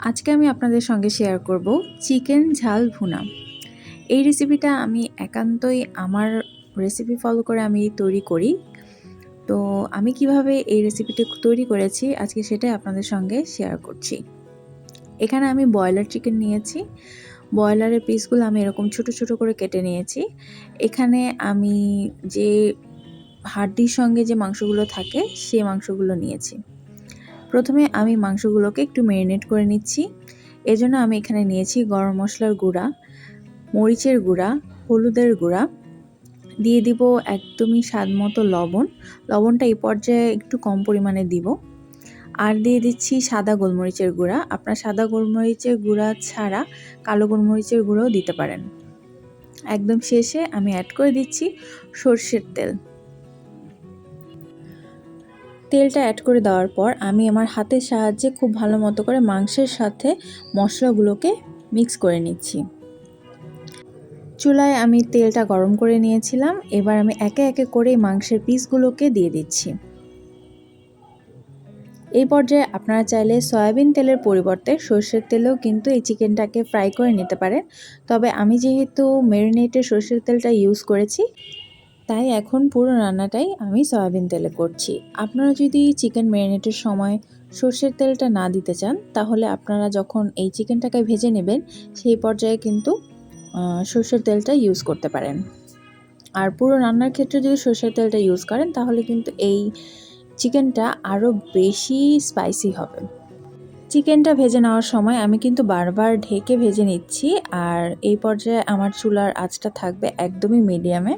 আজকে আমি আপনাদের সঙ্গে শেয়ার করব চিকেন ঝাল ভুনা। এই রেসিপিটা আমি একান্তই আমার রেসিপি ফলো করে আমি তৈরি করি। তো আমি কীভাবে এই রেসিপিটি তৈরি করেছি আজকে সেটাই আপনাদের সঙ্গে শেয়ার করছি। এখানে আমি ব্রয়লার চিকেন নিয়েছি। ব্রয়লারের পিসগুলো আমি এরকম ছোট ছোট করে কেটে নিয়েছি। এখানে আমি যে হাড্ডির সঙ্গে যে মাংসগুলো থাকে সেই মাংসগুলো নিয়েছি। প্রথমে আমি মাংসগুলোকে একটু ম্যারিনেট করে নিচ্ছি। এজন্য আমি এখানে নিয়েছি গরম মশলার গুঁড়া, মরিচের গুঁড়া, হলুদের গুঁড়া। দিয়ে দিব একদমই স্বাদ মতো লবণ। লবণটা এই পর্যায়ে একটু কম পরিমাণে দিব। আর দিয়ে দিচ্ছি সাদা গোলমরিচের গুঁড়া। আপনার সাদা গোলমরিচের গুঁড়া ছাড়া কালো গোলমরিচের গুঁড়োও দিতে পারেন। একদম শেষে আমি অ্যাড করে দিচ্ছি সর্ষের তেল। তেলটা অ্যাড করে দেওয়ার পর আমি আমার হাতের সাহায্যে খুব ভালো মতো করে মাংসের সাথে মশলাগুলোকে মিক্স করে নিচ্ছি। চুলায় আমি তেলটা গরম করে নিয়েছিলাম, এবার আমি একে একে করে মাংসের পিসগুলোকে দিয়ে দিচ্ছি। এই পর্যায়ে আপনারা চাইলে সয়াবিন তেলের পরিবর্তে সর্ষের তেলেও কিন্তু এই চিকেনটাকে ফ্রাই করে নিতে পারেন। তবে আমি যেহেতু মেরিনেটের সর্ষের তেলটা ইউজ করেছি তাই এখন পুরো রান্নাটাই আমি সয়াবিন তেলে করছি। আপনারা যদি চিকেন ম্যারিনেটের সময় সর্ষের তেলটা না দিতে চান, তাহলে আপনারা যখন এই চিকেনটাকে ভেজে নেবেন, সেই পর্যায়ে কিন্তু সর্ষের তেলটা ইউজ করতে পারেন। আর পুরো রান্নার ক্ষেত্রে যদি সর্ষের তেলটা ইউজ করেন, তাহলে কিন্তু এই চিকেনটা আরও বেশি স্পাইসি হবে। চিকেনটা ভেজে নেওয়ার সময় আমি কিন্তু বারবার ঢেকে ভেজে নিচ্ছি, আর এই পর্যায়ে আমার চুলার আঁচটা থাকবে একদমই মিডিয়ামে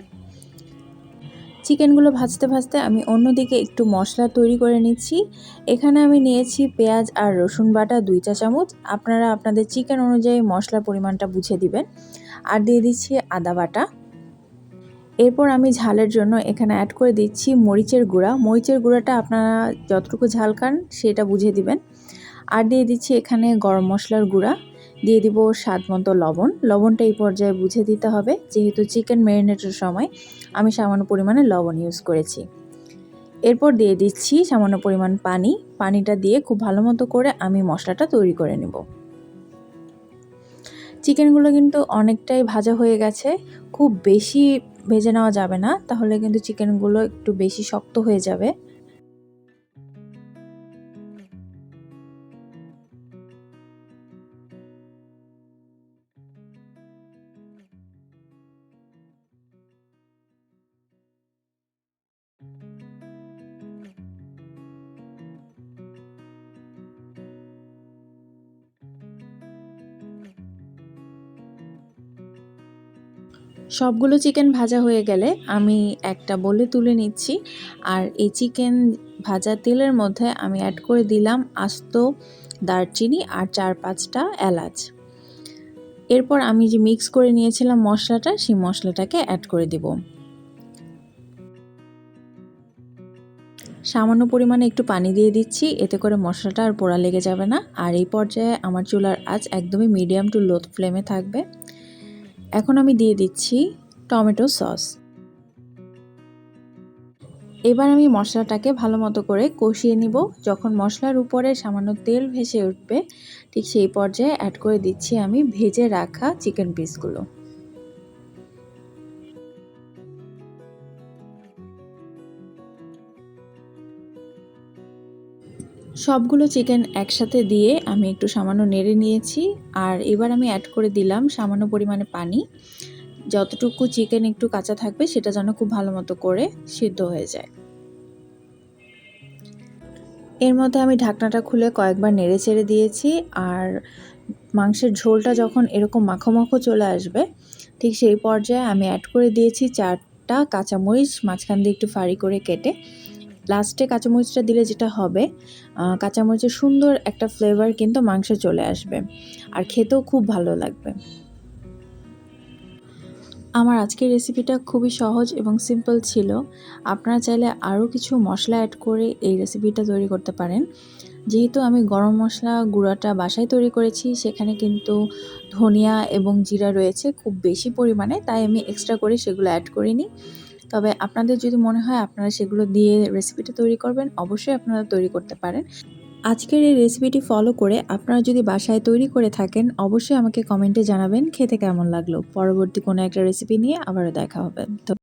চিকেনগুলো ভাজতে ভাজতে আমি অন্যদিকে একটু মশলা তৈরি করে নিচ্ছি। এখানে আমি নিয়েছি পেঁয়াজ আর রসুন বাটা দুই চা চামচ। আপনারা আপনাদের চিকেন অনুযায়ী মশলার পরিমাণটা বুঝে দিবেন। আর দিয়ে দিচ্ছি আদা বাটা। এরপর আমি ঝালের জন্য এখানে অ্যাড করে দিচ্ছি মরিচের গুঁড়া। মরিচের গুঁড়াটা আপনারা যতটুকু ঝাল খান সেটা বুঝে দিবেন। আর দিয়ে দিচ্ছি এখানে গরম মশলার গুঁড়া। দিয়ে দিব স্বাদ মতো লবণ। লবণটা এই পর্যায়ে বুঝে দিতে হবে, যেহেতু চিকেন ম্যারিনেটের সময় আমি সামান্য পরিমাণে লবণ ইউজ করেছি। এরপর দিয়ে দিচ্ছি সামান্য পরিমাণ পানি। পানিটা দিয়ে খুব ভালো মতো করে আমি মশলাটা তৈরি করে নেব। চিকেনগুলো কিন্তু অনেকটাই ভাজা হয়ে গেছে। খুব বেশি ভেজে নেওয়া যাবে না, তাহলে কিন্তু চিকেনগুলো একটু বেশি শক্ত হয়ে যাবে। সবগুলো চিকেন ভাজা হয়ে গেলে আমি একটা বলে তুলে নিচ্ছি। আর এই চিকেন ভাজা তেলের মধ্যে আমি অ্যাড করে দিলাম আস্ত দারচিনি আর চার পাঁচটা এলাচ। এরপর আমি যে মিক্স করে নিয়েছিলাম মশলাটা, সেই মশলাটাকে অ্যাড করে দেব। সামান্য পরিমাণে একটু পানি দিয়ে দিচ্ছি, এতে করে মশলাটা আর পোড়া লেগে যাবে না। আর এই পর্যায়ে আমার চুলার আঁচ একদমই মিডিয়াম টু লো ফ্লেমে থাকবে। এখন আমি দিয়ে দিচ্ছি টমেটো সস। এবার আমি মশলাটাকে ভালো মতো করে কষিয়ে নিব। যখন মশলার উপরে সামান্য তেল ভেসে উঠবে, ঠিক সেই পর্যায়ে অ্যাড করে দিচ্ছি আমি ভেজে রাখা চিকেন পিসগুলো সবগুলো চিকেন একসাথে দিয়ে আমি একটু সামান্য নেড়ে নিয়েছি আর এবার আমি অ্যাড করে দিলাম সামান্য পরিমাণে পানি। যতটুকু চিকেন একটু কাঁচা থাকবে সেটা যেন খুব ভালো মতো করে সিদ্ধ হয়ে যায়। এর মধ্যে আমি ঢাকনাটা খুলে কয়েকবার নেড়ে চেড়ে দিয়েছি আর মাংসের ঝোলটা যখন এরকম মাখো চলে আসবে, ঠিক সেই পর্যায়ে আমি অ্যাড করে দিয়েছি চারটা কাঁচামরিচ, মাঝখান দিয়ে একটু ফাড়ি করে কেটে লাস্টে কাঁচামরিচটা দিলে যেটা হবে কাঁচামরিচের সুন্দর একটা ফ্লেভার কিন্তু মাংসে চলে আসবে আর খেতেও খুব ভালো লাগবে। আমার আজকের রেসিপিটা খুবই সহজ এবং সিম্পল ছিল। আপনারা চাইলে আরও কিছু মশলা অ্যাড করে এই রেসিপিটা তৈরি করতে পারেন। যেহেতু আমি গরম মশলা গুঁড়াটা বাসায় তৈরি করেছি, সেখানে কিন্তু ধনিয়া এবং জিরা রয়েছে খুব বেশি পরিমাণে, তাই আমি এক্সট্রা করে সেগুলো অ্যাড করিনি। তবে আপনাদের যদি মনে হয় আপনারা সেগুলো দিয়ে রেসিপিটা তৈরি করবেন, অবশ্যই আপনারা তৈরি করতে পারেন। আজকের এই রেসিপিটি ফলো করে আপনারা যদি বাসায় তৈরি করে থাকেন, অবশ্যই আমাকে কমেন্টে জানাবেন, খেতে কেমন লাগল। পরবর্তী কোনো একটা রেসিপি নিয়ে আবারও দেখা হবে। তো